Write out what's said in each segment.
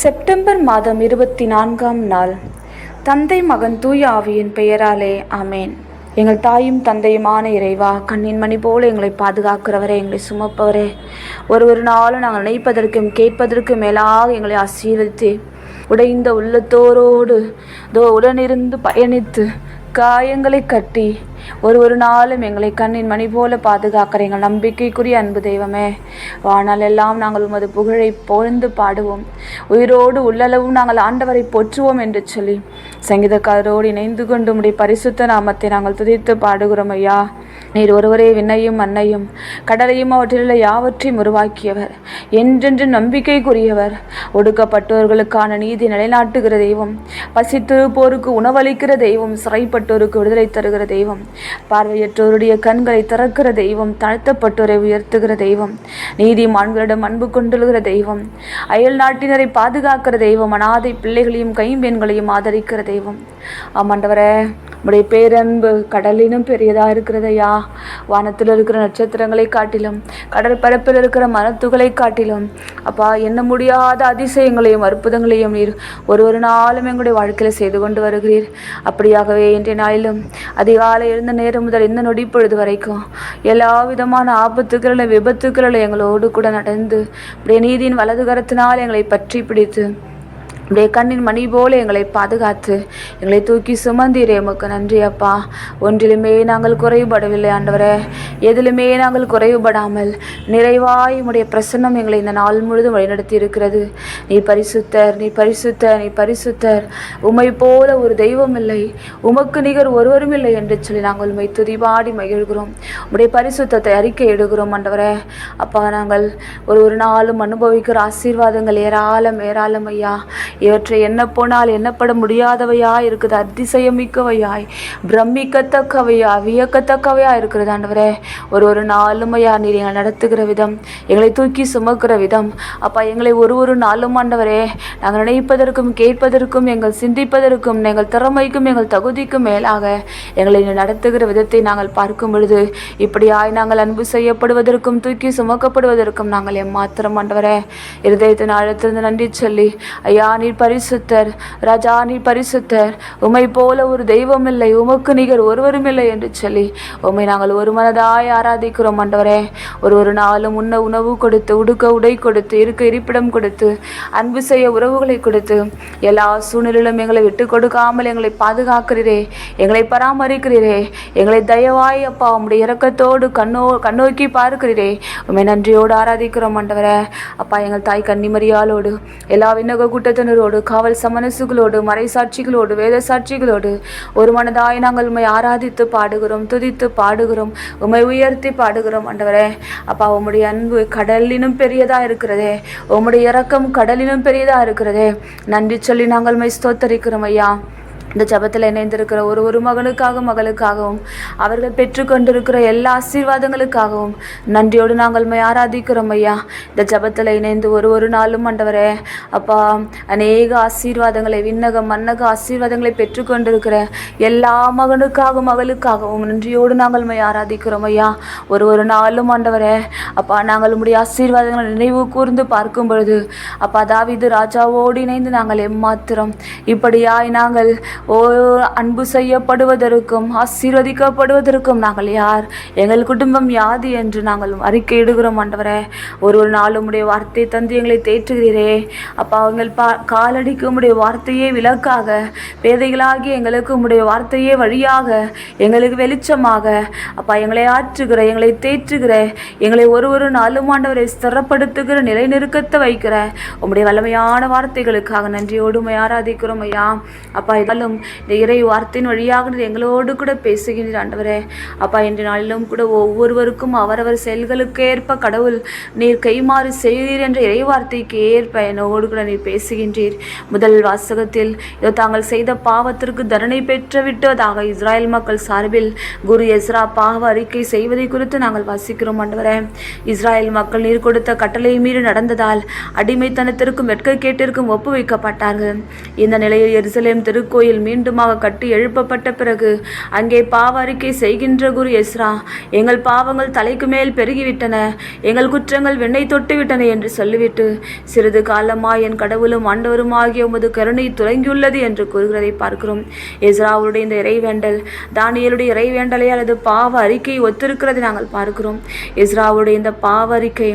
September மாதம் இருபத்தி நான்காம் நாள். தந்தை மகன் தூய ஆவியின் பெயராலே ஆமேன். எங்கள் தாயும் தந்தையுமான இறைவா கண்ணின் மணி போல எங்களை பாதுகாக்கிறவரே எங்களை சுமப்பவரே. ஒரு ஒரு நாளும் நாங்கள் நினைப்பதற்கும் கேட்பதற்கும் மேலாக எங்களை ஆசீர்வதித்து உடைந்த உள்ளத்தோரோடு தோ உடனிருந்து பயணித்து காயங்களை கட்டி ஒரு ஒரு நாளும் எங்களை கண்ணின் மணி போல பாதுகாக்கிற எங்கள் நம்பிக்கைக்குரிய அன்பு தெய்வமே. ஆனால் எல்லாம் நாங்கள் உமது புகழை புகழ்ந்து பாடுவோம். உயிரோடு உள்ளளவும் நாங்கள் ஆண்டவரை போற்றுவோம் என்று சொல்லி சங்கீதக்காரரோடு இணைந்து கொண்டு உடைய பரிசுத்த நாமத்தை நாங்கள் துதித்து பாடுகிறோம் ஐயா. நீர் ஒருவரே விண்ணையும் மண்ணையும் கடலையும் அவற்றிலுள்ள யாவற்றையும் உருவாக்கியவர். என்றென்று நம்பிக்கைக்குரியவர். ஒடுக்கப்பட்டோர்களுக்கான நீதி நிலைநாட்டுகிற தெய்வம். பசித்திருப்போருக்கு உணவளிக்கிற தெய்வம். சிறைப்பட்டோருக்கு விடுதலை தருகிற தெய்வம். பார்வையற்றோருடைய கண்களை திறக்கிற தெய்வம். தாழ்த்தப்பட்டோரை உயர்த்துகிற தெய்வம். நீதிமான்களிடம் அன்பு கொண்டுள்ளுகிற தெய்வம். அயல் நாட்டினரை பாதுகாக்கிற தெய்வம். அனாதை பிள்ளைகளையும் கைம்பெண்களையும் ஆதரிக்கிற தெய்வம். ஆமாண்டவரே உடைய பேரன்பு கடலினும் பெரியதாக இருக்கிறதையா? வானத்தில் இருக்கிற நட்சத்திரங்களை காட்டிலும் கடற்பரப்பில் இருக்கிற மனத்துகளை காட்டிலும். அப்பா என்ன முடியாத அதிசயங்களையும் அற்புதங்களையும் நீர் ஒரு ஒரு நாளும் எங்களுடைய வாழ்க்கையில் செய்து கொண்டு வருகிறீர். அப்படியாகவே இன்றைய நாளிலும் அதிகாலை எழுந்த நேரம் முதல் இந்த நொடி பொழுது வரைக்கும் எல்லா விதமான ஆபத்துக்களில் விபத்துக்களில் எங்களோடு கூட நடந்து உடைய நீதியின் வலது கரத்தினால் எங்களை பற்றி பிடித்து உடைய கண்ணின் மணி போல எங்களை பாதுகாத்து எங்களை தூக்கி சுமந்தீரே. உமக்கு நன்றி அப்பா. ஒன்றிலுமே நாங்கள் குறைபடவில்லை ஆண்டவரே. எதிலுமே நாங்கள் குறைவுபடாமல் நிறைவாய் உடைய பிரசன்னம் எங்களை இந்த நாள் முழுதும் வழிநடத்தி இருக்கிறது நீ பரிசுத்தர் நீ பரிசுத்தர் நீ பரிசுத்தர். உமை போல ஒரு தெய்வம் இல்லை. உமக்கு நிகர் ஒருவரும் இல்லை என்று சொல்லி நாங்கள் உண்மை துதிபாடி மகிழ்கிறோம். உடைய பரிசுத்தத்தை அறிக்கை எடுகிறோம் ஆண்டவரே. அப்பா நாங்கள் ஒரு ஒரு நாளும் அனுபவிக்கிற ஆசீர்வாதங்கள் ஏராளம் ஏராளம் ஐயா. இவற்றை என்ன போனால் எண்ணப்பட முடியாதவையா இருக்குது. அதிசயமிக்கவையாய் பிரமிக்கத்தக்கவையா வியக்கத்தக்கவையா இருக்கிறது ஆண்டவரே. ஒரு ஒரு நாளும் ஐயா நீர் எங்களை நடத்துகிற விதம் எங்களை தூக்கி சுமக்கிற விதம். அப்பா எங்களை ஒரு ஒரு நாளும் ஆண்டவரே நாங்கள் நினைப்பதற்கும் கேட்பதற்கும் எங்கள் சிந்திப்பதற்கும் எங்கள் திறமைக்கும் எங்கள் தகுதிக்கும் மேலாக எங்களை நடத்துகிற விதத்தை நாங்கள் பார்க்கும் பொழுது இப்படியாய் நாங்கள் அன்பு செய்யப்படுவதற்கும் தூக்கி சுமக்கப்படுவதற்கும் நாங்கள் எம்மாத்திரம் ஆண்டவரே. இருதயத்தின் ஆழத்திலிருந்து நன்றி சொல்லி ஐயா நீர் பரிசுத்தர் ராஜா நீர் பரிசுத்தர் உமை போல ஒரு தெய்வம் இல்லை உமக்கு நிகர் ஒருவரும் இல்லை என்று சொல்லி உமை நாங்கள் ஒரு மனதாய் ஆராதிக்கிறோம் ஆண்டவரே. ஒரு ஒரு நாளும் உண்ண உணவு கொடுத்து உடுக்க உடை கொடுத்து இருக்க இருப்பிடம் கொடுத்து அன்பு செய்ய உறவுகளை கொடுத்து எல்லா சூழ்நிலையிலும் எங்களை விட்டு கொடுக்காமல் எங்களை பாதுகாக்கிறீரே. எங்களை பராமரிக்கிறீரே. எங்களை தயவாய் அப்பா உம்முடைய இறக்கத்தோடு கண்ணோ கண்ணோக்கி பார்க்கிறீரே. உண்மை நன்றியோடு ஆராதிக்கிறோம் ஆண்டவரே. அப்பா எங்கள் தாய் கன்னிமரியாலோடு எல்லா விண்ணக கூட்டத்தினரோடு காவல் சமனசுகளோடு மறைசாட்சிகளோடு வேத சாட்சிகளோடு ஒரு மனதாய் நாங்கள் உண்மை ஆராதித்து பாடுகிறோம் துதித்து பாடுகிறோம். உண்மை உயர்த்தி பாடுகிறோம் ஆண்டவரே. அப்பா உம்முடைய அன்பு கடலினும் பெரியதா இருக்கிறதே. உம்முடைய இறக்கம் கடலினும் பெரியதா இருக்கிறதே. நன்றி சொல்லி நாங்கள் மை ஸ்தோத்தரிக்கிறோம் ஐயா. இந்த ஜபத்தில் இணைந்திருக்கிற ஒரு ஒரு மகனுக்காக மகளுக்காகவும் அவர்கள் பெற்றுக்கொண்டிருக்கிற எல்லா ஆசீர்வாதங்களுக்காகவும் நன்றியோடு நாங்கள் மை ஆராதிக்கிறோம் ஐயா. இந்த ஜபத்தில் இணைந்து ஒரு ஒரு நாளும் ஆண்டவரே அப்பா அநேக ஆசீர்வாதங்களை விண்ணக மன்னக ஆசீர்வாதங்களை பெற்றுக்கொண்டிருக்கிற எல்லா மகனுக்காகவும் மகளுக்காகவும் நன்றியோடு நாங்கள் ஆராதிக்கிறோம் ஐயா. ஒரு ஒரு நாளும் ஆண்டவரே அப்பா நாங்கள் உம்முடைய ஆசீர்வாதங்களை நினைவு கூர்ந்து பார்க்கும் பொழுது அப்பா தாவிது ராஜாவோடு இணைந்து நாங்கள் எம்மாத்திரம். இப்படியாய் நாங்கள் ஓ அன்பு செய்யப்படுவதற்கும் ஆசீர்வதிக்கப்படுவதற்கும் நாங்கள் யார்? எங்கள் குடும்பம் யாது என்று நாங்கள் அறிக்கையிடுகிறோம் ஆண்டவரே. ஒரு ஒரு நாள் உம்முடைய வார்த்தை தந்து எங்களை தேற்றுகிறீரே. அப்பா எங்கள் பா காலடிக்கு உம்முடைய வார்த்தையே விளக்காக பேதைகளாகி எங்களுக்கு உம்முடைய வார்த்தையே வழியாக எங்களுக்கு வெளிச்சமாக. அப்பா எங்களை ஆற்றுகிற எங்களை தேற்றுகிற எங்களை ஒரு ஒரு நாளும் ஆண்டவரை ஸ்திரப்படுத்துகிற நிலைநிறுக்கத்தை வைக்கிற உம்முடைய வல்லமையான வார்த்தைகளுக்காக நன்றியோடு ஆராதிக்கிறோம் ஐயா. அப்பா நாளிலும் இந்த இறை வார்த்தையின் வழியாக எங்களோடு கூட பேசுகின்ற ஆண்டவரே. அப்பா இன்று நாளிலும் கூட ஒவ்வொருவருக்கும் அவரவர் செயல்களுக்கு ஏற்ப கடவுள் நீர் கைமாறு செய்தீர் என்ற இறை வார்த்தைக்கு ஏற்ப என்னோடு கூட நீர் பேசுகின்றீர். முதல் வாசகத்தில் இதோ தாங்கள் செய்த பாவத்திற்கு தண்டனை பெற்று விட்டதாக இஸ்ராயல் மக்கள் சார்பில் குரு எஸ்ரா பாவ அறிக்கை செய்வதை குறித்து நாங்கள் வாசிக்கிறோம் ஆண்டவரே. இஸ்ராயல் மக்கள் நீர் கொடுத்த கட்டளை மீறி நடந்ததால் அடிமைத்தனத்திற்கும் வெட்கக்கேட்டிற்கும் ஒப்புவிக்கப்பட்டார்கள். இந்த நிலையில் எருசலேம் திருக்கோயில் கோவில் மீண்டுமாக கட்டி எழுப்பப்பட்ட பிறகு அங்கே பாவ அறிக்கை செய்கின்ற குரு எஸ்ரா எங்கள் பாவங்கள் தலைக்கு மேல் பெருகிவிட்டன எங்கள் குற்றங்கள் வெண்ணை தொட்டுவிட்டன என்று சொல்லிவிட்டு சிறிது காலமாய் என் கடவுளும் ஆண்டவருமாகிய உமது கருணை துலங்கியுள்ளது என்று கூறுகிறதை பார்க்கிறோம். எஸ்ராவுடைய இந்த இறைவேண்டல் தானியலுடைய இறைவேண்டலை அல்லது பாவ அறிக்கையை ஒத்திருக்கிறதை நாங்கள் பார்க்கிறோம். எஸ்ராவுடைய இந்த பாவ அறிக்கை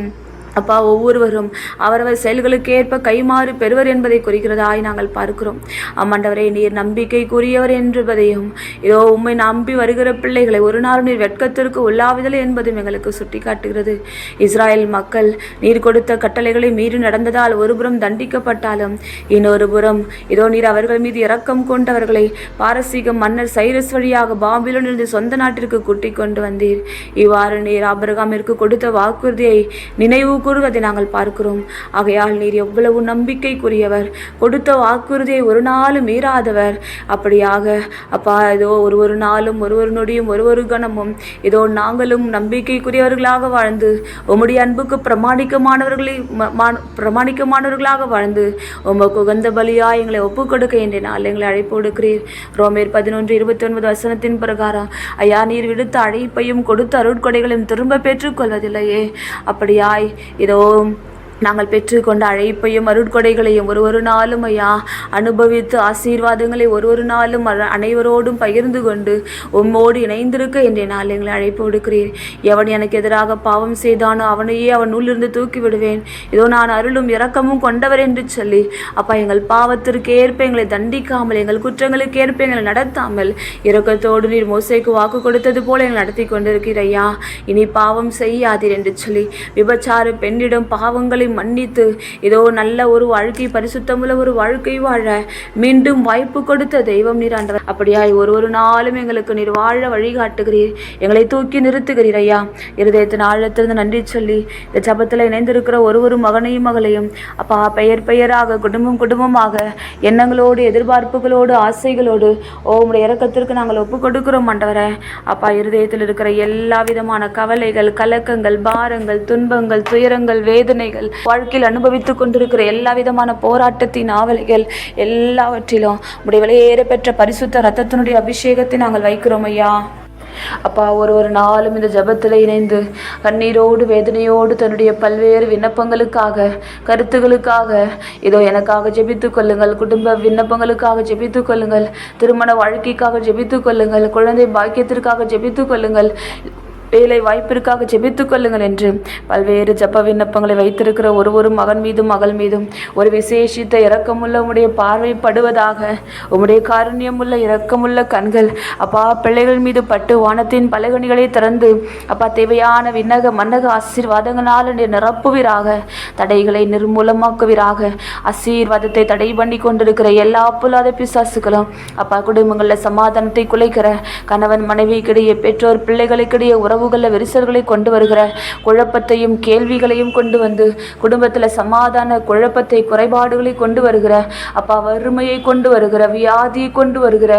அப்பா ஒவ்வொருவரும் அவரவர் செயல்களுக்கு ஏற்ப கைமாறு பெறுவர் என்பதை குறிக்கிறதாய் நாங்கள் பார்க்கிறோம். அம்மாண்டவரே நீர் நம்பிக்கைக்குரியவர் என்பதையும் இதோ உம்மை நம்பி வருகிற பிள்ளைகளை ஒரு நாள் நீர் வெட்கத்திற்கு உள்ளாவிதல் என்பதும் எங்களுக்கு சுட்டிக்காட்டுகிறது. இஸ்ராயல் மக்கள் நீர் கொடுத்த கட்டளைகளை மீறி நடந்ததால் ஒருபுறம் தண்டிக்கப்பட்டாலும் இன்னொரு புறம் இதோ நீர் அவர்கள் மீது இரக்கம் கொண்டவர்களை பாரசீக மன்னர் சைரஸ் வழியாக பாபிலோனிலிருந்து சொந்த நாட்டிற்கு கூட்டிக் கொண்டு வந்தீர். இவ்வாறு நீர் ஆபிரகாமிற்கு கொடுத்த வாக்குறுதியை நினைவு கூறுவதை நாங்கள் பார்க்கிறோம். ஆகையால் நீர் எவ்வளவு நம்பிக்கைக்குரியவர். கொடுத்த வாக்குறுதியை ஒரு நாளும் மீறாதவர். அப்படியாக அப்பா ஏதோ ஒரு ஒரு நாளும் ஒரு ஒரு நொடியும் ஒரு ஒரு கணமும் இதோ நாங்களும் நம்பிக்கைக்குரியவர்களாக வாழ்ந்து உம்முடைய அன்புக்கு பிரமாணிக்கமானவர்களை ம- மா- பிரமாணிக்கமானவர்களாக வாழ்ந்து உமக்கு உகந்த பலியாய் எங்களை ஒப்புக் கொடுக்க என்ற நாள் எங்களை அழைப்பு கொடுக்கிறீர் ரோமேர் பதினொன்று இருபத்தி ஒன்பது வசனத்தின் பிரகாரம் ஐயா நீர் விடுத்த அழைப்பையும் கொடுத்த அருட்கொடைகளையும் திரும்ப பெற்றுக்கொள்வதில்லையே. அப்படியாய் இதோ நாங்கள் பெற்றுக்கொண்ட அழைப்பையும் அருட்கொடைகளையும் ஒரு ஒரு நாளும் ஐயா அனுபவித்து ஆசீர்வாதங்களை ஒரு ஒரு நாளும் அனைவரோடும் பகிர்ந்து கொண்டு உம்மோடு இணைந்திருக்க என்ற நாள் எங்களை அழைப்பு விடுக்கிறீர். எவன் எனக்கு எதிராக பாவம் செய்தானோ அவனையே அவன் உள்ளிருந்து தூக்கி விடுவேன் இதோ நான் அருளும் இரக்கமும் கொண்டவர் என்று சொல்லி அப்பா எங்கள் பாவத்திற்கு ஏற்ப எங்களை தண்டிக்காமல் எங்கள் குற்றங்களுக்கு ஏற்ப எங்களை நடத்தாமல் இரக்கத்தோடு நீர் மோசைக்கு வாக்கு கொடுத்தது போல எங்களை நடத்தி கொண்டிருக்கிறையா இனி பாவம் செய்யாதீர் என்று சொல்லி விபச்சார பெண்ணிடம் பாவங்களை மன்னித்து ஏதோ நல்ல ஒரு வாழ்க்கை பரிசுத்தமுள்ள ஒரு வாழ்க்கை வாழ மீண்டும் வாய்ப்பு கொடுத்த தெய்வம் நீர் ஆண்டவர். அப்படியாய் ஒரு ஒரு நாளும் எங்களுக்கு நீர் வாழ வழிகாட்டுகிறீர். எங்களை தூக்கி நிறுத்துகிறீர் ஐயா. இருதயத்தின் ஆழத்திலிருந்து நன்றி சொல்லி இந்த ஜபத்தில் இணைந்திருக்கிற ஒரு ஒரு மகனையும் மகளையும் அப்பா பெயர் பெயராக குடும்பம் குடும்பமாக எண்ணங்களோடு எதிர்பார்ப்புகளோடு ஆசைகளோடு ஓ உங்களுடைய இறக்கத்திற்கு நாங்கள் ஒப்பு கொடுக்கிறோம் மண்டவரை அப்பா இருதயத்தில் இருக்கிற எல்லா விதமான கவலைகள் கலக்கங்கள் பாரங்கள் துன்பங்கள் துயரங்கள் வேதனைகள் வாழ்க்கையில் அனுபவித்துக் கொண்டிருக்கிற எல்லா விதமான போராட்டத்தின் ஆவலைகள் எல்லாவற்றிலும் உடைய வெளியேற பெற்ற பரிசுத்த ரத்தத்தினுடைய அபிஷேகத்தை நாங்கள் வைக்கிறோம் ஐயா. அப்பா ஒரு ஒரு நாளும் இந்த ஜெபத்தில் இணைந்து கண்ணீரோடு வேதனையோடு தன்னுடைய பல்வேறு விண்ணப்பங்களுக்காக கருத்துகளுக்காக இதோ எனக்காக ஜெபித்துக் கொள்ளுங்கள் குடும்ப விண்ணப்பங்களுக்காக ஜெபித்துக் கொள்ளுங்கள் திருமண வாழ்க்கைக்காக ஜெபித்துக் கொள்ளுங்கள் குழந்தை பாக்கியத்திற்காக ஜெபித்துக் கொள்ளுங்கள். வேலை வாய்ப்பிற்காக ஜெபித்துக் கொள்ளுங்கள் என்று. பல்வேறு ஜப்ப விண்ணப்பங்களை வைத்திருக்கிற ஒரு ஒரு மகன் மீதும் மகள் மீதும். ஒரு விசேஷித்த இரக்கமுள்ள உம்முடைய பார்வைப்படுவதாக உம்முடைய காருண்யமுள்ள இரக்கமுள்ள கண்கள் அப்பா பிள்ளைகள் மீது பட்டு வானத்தின் பலகணிகளை திறந்து அப்பா தேவையான விண்ணக மன்னக ஆசீர்வாதங்களால் நிரப்புவீராக. தடைகளை நிர்மூலமாக்குவீராக. ஆசீர்வாதத்தை தடை பண்ணி கொண்டிருக்கிற எல்லா புல்லாத பிசாசுகளும் அப்பா குடும்பங்களில் சமாதானத்தை குலைக்கிற கணவன் மனைவிக்கிடையே பெற்றோர் பிள்ளைகளுக்கிடையே உறவு உறவுகளில் விரிசல்களை கொண்டு வருகிற குழப்பத்தையும் கேள்விகளையும் கொண்டு வந்து குடும்பத்தில் சமாதான குழப்பத்தை குறைபாடுகளை கொண்டு வருகிற அப்பா வறுமையை கொண்டு வருகிற வியாதியை கொண்டு வருகிற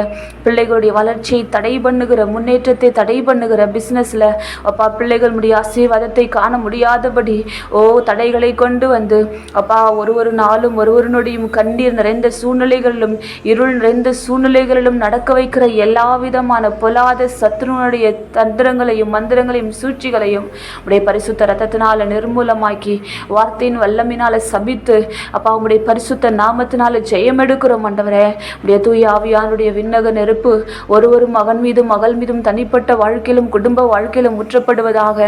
பிள்ளைகளுடைய வளர்ச்சியை தடை பண்ணுகிற முன்னேற்றத்தை தடை பண்ணுகிற பிஸ்னஸில் அப்பா பிள்ளைகள் முடிய ஆசீர்வாதத்தை காண முடியாதபடி ஓ தடைகளை கொண்டு வந்து அப்பா ஒரு ஒரு நாளும் ஒரு நொடியும் கண்ணீர் நிறைந்த சூழ்நிலைகளிலும் இருள் நிறைந்த சூழ்நிலைகளிலும் நடக்க வைக்கிற எல்லா விதமான பொல்லாத சத்ருனுடைய தந்திரங்களையும் மந்திரங்களையும் சூழ்ச்சிகளையும் உடைய பரிசுத்த ரத்தத்தினால நிர்மூலமாக்கி வார்த்தையின் வல்லமினால சபித்து அப்பா உம்முடைய பரிசுத்த நாமத்தினால ஜெயம் எடுக்கிறோம் ஆண்டவரே. உடைய தூய ஆவியானுடைய விண்ணக நெருப்பு ஒரு ஒரு மகன் மீதும் மகள் மீதும் தனிப்பட்ட வாழ்க்கையிலும் குடும்ப வாழ்க்கையிலும் முற்றப்படுவதாக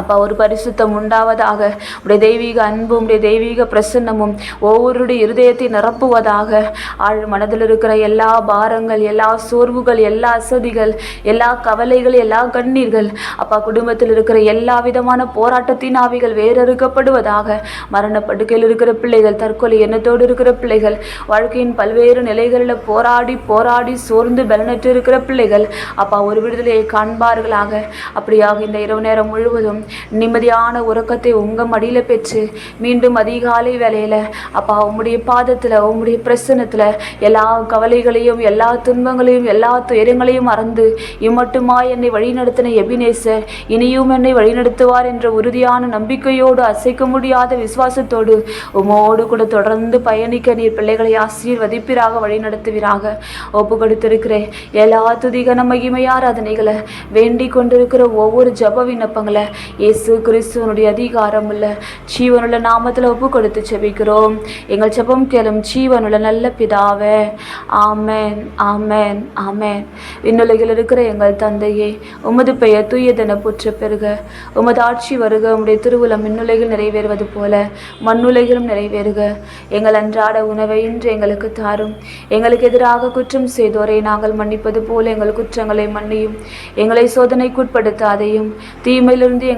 அப்பா ஒரு பரிசுத்தம் உண்டாவதாக. உடைய தெய்வீக அன்பும் உடைய தெய்வீக பிரசன்னமும் ஒவ்வொருடைய இருதயத்தை நிரப்புவதாக. ஆழ் மனதில் இருக்கிற எல்லா பாரங்கள் எல்லா சோர்வுகள் எல்லா அசதிகள் எல்லா கவலைகள் எல்லா கண்ணீர்கள் அப்பா குடும்பத்தில் இருக்கிற எல்லா விதமான போராட்டத்தின் ஆவிகள் வேறறுக்கப்படுவதாக மரணப்படுக்கையில் இருக்கிற பிள்ளைகள் தற்கொலை எண்ணத்தோடு இருக்கிற பிள்ளைகள் வாழ்க்கையின் பல்வேறு நிலைகளில் போராடி போராடி சோர்ந்து பலனற்று இருக்கிற பிள்ளைகள் அப்பா ஒரு விடுதலையை காண்பார்களாக. அப்படியாக இந்த இரவு நேரம் முழுவதும் நிம்மதியான உறக்கத்தை உங்கள் மடியில் பெற்று மீண்டும் அதிகாலை வேலையில் அப்பா உங்களுடைய பாதத்தில் உங்களுடைய பிரசனத்தில் எல்லா கவலைகளையும் எல்லா துன்பங்களையும் எல்லா துயரங்களையும் மறந்து இம்மட்டுமா என்னை வழிநடத்தின எபினேசர் இனியும் என்னை வழிநடத்துவார் என்ற உறுதியான நம்பிக்கையோடு அசைக்க முடியாத விசுவாசத்தோடு உமோடு கூட தொடர்ந்து பயணிக்க நீர் பிள்ளைகளை ஆசீர்வதிப்பீராக வழிநடத்துவீராக. ஒப்பு கொடுத்திருக்கிறேன் எல்லா துதிகன மகிமையார் அதனைகளை வேண்டிக் கொண்டிருக்கிற ஒவ்வொரு ஜப விண்ணப்பங்களை இயேசு கிறிஸ்துவனுடைய அதிகாரம் உள்ள ஜீவனுள்ள நாமத்தில் ஒப்பு கொடுத்து செபிக்கிறோம். எங்கள் செபம் கேளும் ஜீவனுள்ள நல்ல பிதாவே ஆமேன் ஆமேன் ஆமேன். விண்ணுலகில் இருக்கிற எங்கள் தந்தையே உமது பெயர் தூயதென புற்ற பெருக. உமது ஆட்சி வருக உம்முடைய திருவுலம் மின்னுலகில் நிறைவேறுவது போல மண்ணுலகிலும் நிறைவேறுக. எங்கள் அன்றாட உணவை இன்று எங்களுக்கு தாரும். எங்களுக்கு எதிராக குற்றம் செய்தோரை நாங்கள் மன்னிப்பது போல எங்கள் குற்றங்களை மன்னியும். எங்களை சோதனைக்குட்படுத்தாதையும் தீமையிலிருந்து